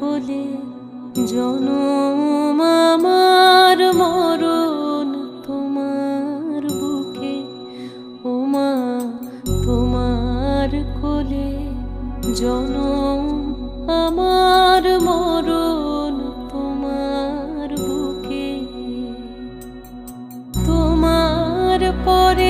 হলে জনম আমার মরণ তোমার বুকে ওমা তোমার কোলে জন আমার মরণ তোমার বুকে। তোমার পরে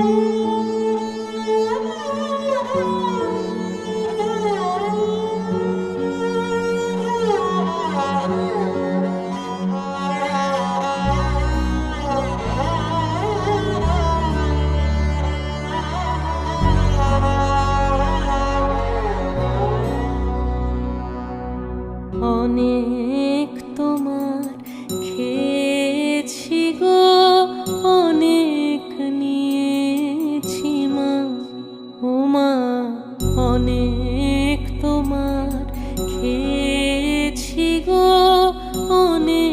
Música অনেক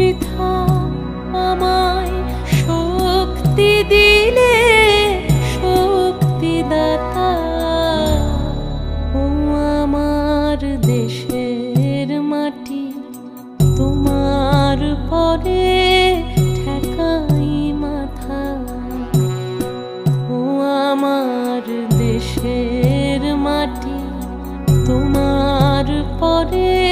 বৃথা আমায় শক্তি দিলে, শক্তি দাতা। ও আমার দেশের মাটি, তোমার পরে ঠেকাই মাথা ও আমার দেশের মাটি, তোমার পরে